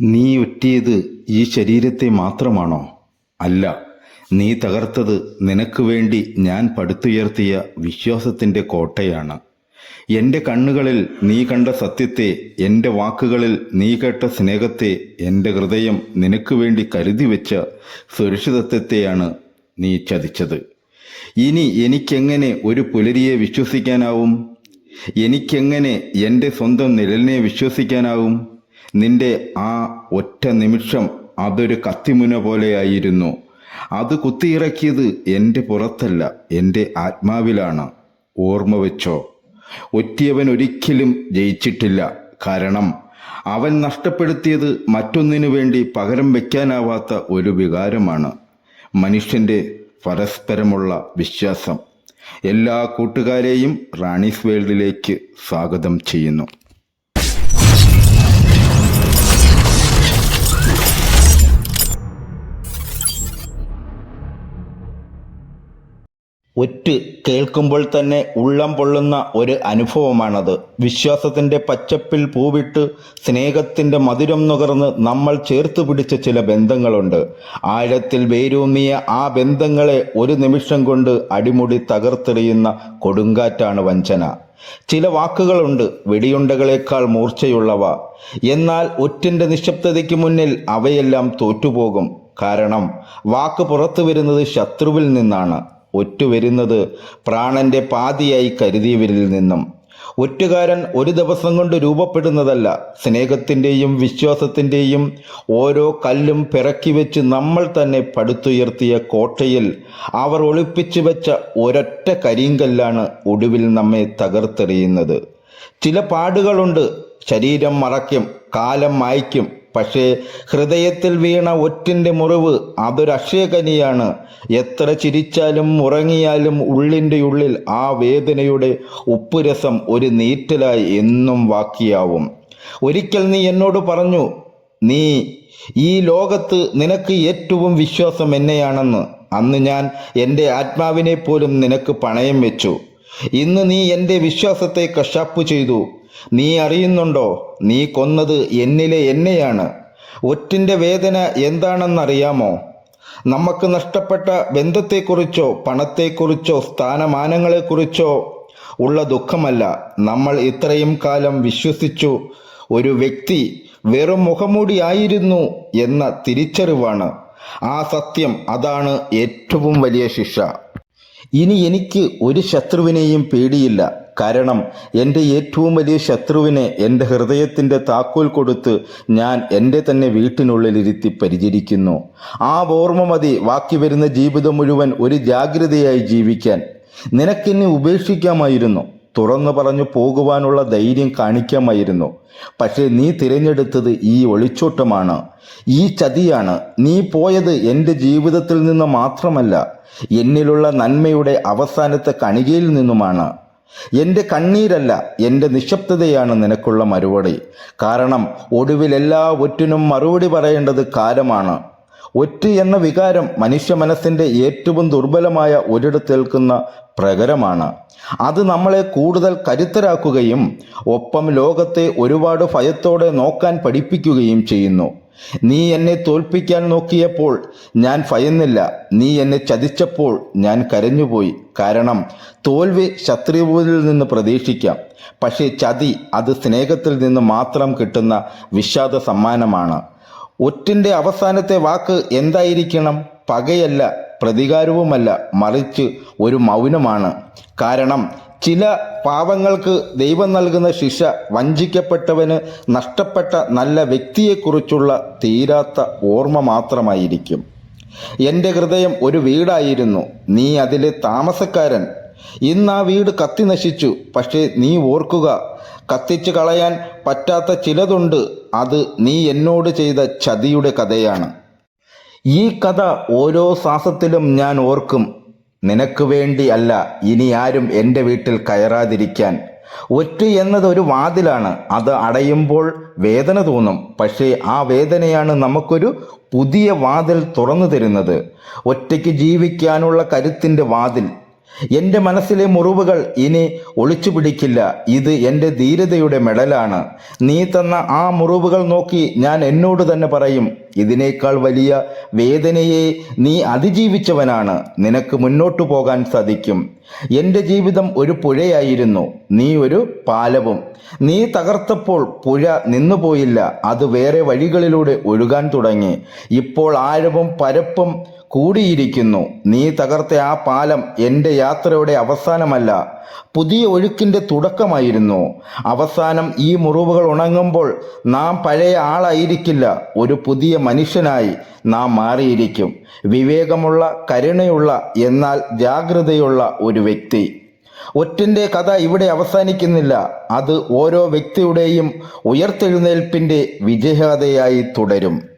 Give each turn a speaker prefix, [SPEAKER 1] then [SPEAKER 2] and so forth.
[SPEAKER 1] നീ ഒറ്റിയത് ഈ ശരീരത്തെ മാത്രമാണോ? അല്ല നീ തകർത്തത് നിനക്ക് വേണ്ടി ഞാൻ പടുത്തുയർത്തിയ വിശ്വാസത്തിന്റെ കോട്ടയാണ്. എന്റെ കണ്ണുകളിൽ നീ കണ്ട സത്യത്തെ എന്റെ വാക്കുകളിൽ നീ കേട്ട സ്നേഹത്തെ എന്റെ ഹൃദയം നിനക്ക് വേണ്ടി കരുതി വെച്ച സുരക്ഷിതത്വത്തെയാണ് നീ ചതിച്ചത്. ഇനി എനിക്കെങ്ങനെ ഒരു പുലരിയെ വിശ്വസിക്കാനാവും? എനിക്കെങ്ങനെ എന്റെ സ്വന്തം നിഴലിനെ വിശ്വസിക്കാനാവും? നിന്റെ ആ ഒറ്റ നിമിഷം അതൊരു കത്തിമുന പോലെയായിരുന്നു. അത് കുത്തിയിറക്കിയത് എന്റെ പുറത്തല്ല എന്റെ ആത്മാവിലാണ്. ഓർമ്മ വെച്ചോ ഒറ്റിയവൻ ഒരിക്കലും ജയിച്ചിട്ടില്ല. കാരണം അവൻ നഷ്ടപ്പെടുത്തിയത് മറ്റൊന്നിനു വേണ്ടി പകരം വയ്ക്കാനാവാത്ത ഒരു വികാരമാണ്. മനുഷ്യന്റെ പരസ്പരമുള്ള വിശ്വാസം. എല്ലാ കൂട്ടുകാരെയും റാണീസ് വേൾഡിലേക്ക് സ്വാഗതം ചെയ്യുന്നു. ഒറ്റ് കേൾക്കുമ്പോൾ തന്നെ ഉള്ളം പൊള്ളുന്ന ഒരു അനുഭവമാണത്. വിശ്വാസത്തിന്റെ പച്ചപ്പിൽ പൂവിട്ട് സ്നേഹത്തിന്റെ മധുരം നുകർന്ന് നമ്മൾ ചേർത്ത് പിടിച്ച ചില ബന്ധങ്ങളുണ്ട്. ആഴത്തിൽ വേരൂന്നിയ ആ ബന്ധങ്ങളെ ഒരു നിമിഷം കൊണ്ട് അടിമുടി തകർത്തെറിയുന്ന കൊടുങ്കാറ്റാണ് വഞ്ചന. ചില വാക്കുകളുണ്ട് വെടിയുണ്ടകളേക്കാൾ മൂർച്ചയുള്ളവ. എന്നാൽ ഒറ്റിന്റെ നിശബ്ദതയ്ക്ക് മുന്നിൽ അവയെല്ലാം തോറ്റുപോകും. കാരണം വാക്ക് പുറത്തു വരുന്നത് ശത്രുവിൽ നിന്നാണ്. ഒറ്റു വരുന്നത് പ്രാണന്റെ പാതിയായി കരുതിയവരിൽ നിന്നും. ഒറ്റുകാരൻ ഒരു ദിവസം കൊണ്ട് രൂപപ്പെടുന്നതല്ല. സ്നേഹത്തിന്റെയും വിശ്വാസത്തിന്റെയും ഓരോ കല്ലും പിറക്കി വെച്ച് നമ്മൾ തന്നെ പടുത്തുയർത്തിയ കോട്ടയിൽ അവർ ഒളിപ്പിച്ചു വെച്ച ഒരൊറ്റ കരിങ്കല്ലാണ് ഒടുവിൽ നമ്മെ തകർത്തെറിയുന്നത്. ചില പാടുകളുണ്ട്. ശരീരം മറയ്ക്കും കാലം മായ്ക്കും പക്ഷേ ഹൃദയത്തിൽ വീണ ഒറ്റിന്റെ മുറിവ് അതൊരു അക്ഷയകനിയാണ്. എത്ര ചിരിച്ചാലും ഉറങ്ങിയാലും ഉള്ളിന്റെ ഉള്ളിൽ ആ വേദനയുടെ ഉപ്പുരസം ഒരു നീറ്റലായി എന്നും വാക്കിയാവും. ഒരിക്കൽ നീ എന്നോട് പറഞ്ഞു നീ ഈ ലോകത്ത് നിനക്ക് ഏറ്റവും വിശ്വാസം എന്നെയാണെന്ന്. അന്ന് ഞാൻ എന്റെ ആത്മാവിനെ പോലും നിനക്ക് പണയം വെച്ചു. ഇന്ന് നീ എന്റെ വിശ്വാസത്തെ കഷാപ്പ് ചെയ്തു. നീ അറിയുന്നുണ്ടോ? നീ കൊന്നത് എന്നിലെ എന്നെയാണ്. ഒറ്റിന്റെ വേദന എന്താണെന്നറിയാമോ? നമുക്ക് നഷ്ടപ്പെട്ട ബന്ധത്തെക്കുറിച്ചോ പണത്തെക്കുറിച്ചോ സ്ഥാനമാനങ്ങളെക്കുറിച്ചോ ഉള്ള ദുഃഖമല്ല. നമ്മൾ ഇത്രയും കാലം വിശ്വസിച്ചു ഒരു വ്യക്തി വെറും മുഖമൂടിയായിരുന്നു എന്ന തിരിച്ചറിവാണ്. ആ സത്യം അതാണ് ഏറ്റവും വലിയ ശിക്ഷ. ഇനി എനിക്ക് ഒരു ശത്രുവിനെയും പേടിയില്ല. കാരണം എന്റെ ഏറ്റവും വലിയ ശത്രുവിനെ എന്റെ ഹൃദയത്തിന്റെ താക്കോൽ കൊടുത്ത് ഞാൻ എന്റെ തന്നെ വീട്ടിനുള്ളിലിരുത്തി പരിചരിക്കുന്നു. ആ ഓർമ്മ മതി ബാക്കി വരുന്ന ജീവിതം മുഴുവൻ ഒരു ജാഗ്രതയായി ജീവിക്കാൻ. നിനക്കെന്നെ ഉപേക്ഷിക്കാമായിരുന്നു. തുറന്നു പറഞ്ഞു പോകുവാനുള്ള ധൈര്യം കാണിക്കാമായിരുന്നു. പക്ഷേ നീ തിരഞ്ഞെടുത്തത് ഈ ഒളിച്ചോട്ടമാണ്. ഈ ചതിയാണ്. നീ പോയത് എന്റെ ജീവിതത്തിൽ നിന്ന് മാത്രമല്ല. എന്നിലുള്ള നന്മയുടെ അവസാനത്തെ കണികയിൽ നിന്നുമാണ്. എന്റെ കണ്ണീരല്ല എന്റെ നിശബ്ദതയാണ് നിനക്കുള്ള മറുപടി. കാരണം ഒടുവിൽ എല്ലാ ഒറ്റിനും മറുപടി പറയേണ്ടത് കാലമാണ്. ഒറ്റ എന്ന വികാരം മനുഷ്യ മനസ്സിന്റെ ഏറ്റവും ദുർബലമായ ഒരിടത്തേൽക്കുന്ന പ്രകരമാണ്. അത് നമ്മളെ കൂടുതൽ കരുത്തരാക്കുകയും ഒപ്പം ലോകത്തെ ഒരുപാട് ഭയത്തോടെ നോക്കാൻ പഠിപ്പിക്കുകയും ചെയ്യുന്നു. നീ എന്നെ തോൽപ്പിക്കാൻ നോക്കിയപ്പോൾ ഞാൻ ഭയന്നില്ല. നീ എന്നെ ചതിച്ചപ്പോൾ ഞാൻ കരഞ്ഞുപോയി. കാരണം തോൽവി ശത്രുവിൽ നിന്ന് പ്രതീക്ഷിക്കാം. പക്ഷേ ചതി അത് സ്നേഹത്തിൽ നിന്ന് മാത്രം കിട്ടുന്ന വിഷാദ സമ്മാനമാണ് ഒറ്റിന്റെ അവസാനത്തെ വാക്ക് എന്തായിരിക്കണം? പകയല്ല പ്രതികാരവുമല്ല മറിച്ച് ഒരു മൗനമാണ്. കാരണം ചില പാവങ്ങൾക്ക് ദൈവം നൽകുന്ന ശിക്ഷ വഞ്ചിക്കപ്പെട്ടവന് നഷ്ടപ്പെട്ട നല്ല വ്യക്തിയെക്കുറിച്ചുള്ള തീരാത്ത ഓർമ്മ മാത്രമായിരിക്കും. എന്റെ ഹൃദയം ഒരു വീടായിരുന്നു. നീ അതിലെ താമസക്കാരൻ. ഇന്ന് ആ വീട് കത്തി നശിച്ചു. പക്ഷേ നീ ഓർക്കുക കത്തിച്ചു കളയാൻ പറ്റാത്ത ചിലതുണ്ട്. അത് നീ എന്നോട് ചെയ്ത ചതിയുടെ കഥയാണ്. ഈ കഥ ഓരോ ശ്വാസത്തിലും ഞാൻ ഓർക്കും. നിനക്ക് വേണ്ടി അല്ല ഇനി ആരും എന്റെ വീട്ടിൽ കയറാതിരിക്കാൻ. ഒറ്റ എന്നത് ഒരു വാതിലാണ് അത് അടയുമ്പോൾ വേദന തോന്നും. പക്ഷേ ആ വേദനയാണ് നമുക്കൊരു പുതിയ വാതിൽ തുറന്നു തരുന്നത്. ഒറ്റയ്ക്ക് ജീവിക്കാനുള്ള കരുത്തിന്റെ വാതിൽ എന്റെ മനസ്സിലെ മുറിവുകൾ ഇനി ഒളിച്ചു പിടിക്കില്ല ഇത് എന്റെ ധീരതയുടെ മെഡലാണ്. നീ തന്ന ആ മുറിവുകൾ നോക്കി ഞാൻ എന്നോട് തന്നെ പറയും ഇതിനേക്കാൾ വലിയ വേദനയെ നീ അതിജീവിച്ചവനാണ്. നിനക്ക് മുന്നോട്ടു പോകാൻ സാധിക്കും. എന്റെ ജീവിതം ഒരു പുഴയായിരുന്നു. നീ ഒരു പാലവും. നീ തകർത്തപ്പോൾ പുഴ നിന്നുപോയില്ല. അത് വേറെ വഴികളിലൂടെ ഒഴുകാൻ തുടങ്ങി. ഇപ്പോൾ ആഴവും പരപ്പും കൂടിയിരിക്കുന്നു. നീ തകർത്ത ആ പാലം എന്റെ യാത്രയുടെ അവസാനമല്ല പുതിയ ഒഴുക്കിന്റെ തുടക്കമായിരുന്നു. അവസാനം ഈ മുറിവുകൾ ഉണങ്ങുമ്പോൾ നാം പഴയ ആളായിരിക്കില്ല ഒരു പുതിയ മനുഷ്യനായി നാം മാറിയിരിക്കും. വിവേകമുള്ള കരുണയുള്ള എന്നാൽ ജാഗ്രതയുള്ള ഒരു വ്യക്തി. ഒറ്റന്റെ കഥ ഇവിടെ അവസാനിക്കുന്നില്ല അത് ഓരോ വ്യക്തിയുടെയും ഉയർത്തെഴുന്നേൽപ്പിന്റെ വിജയകഥയായി തുടരും.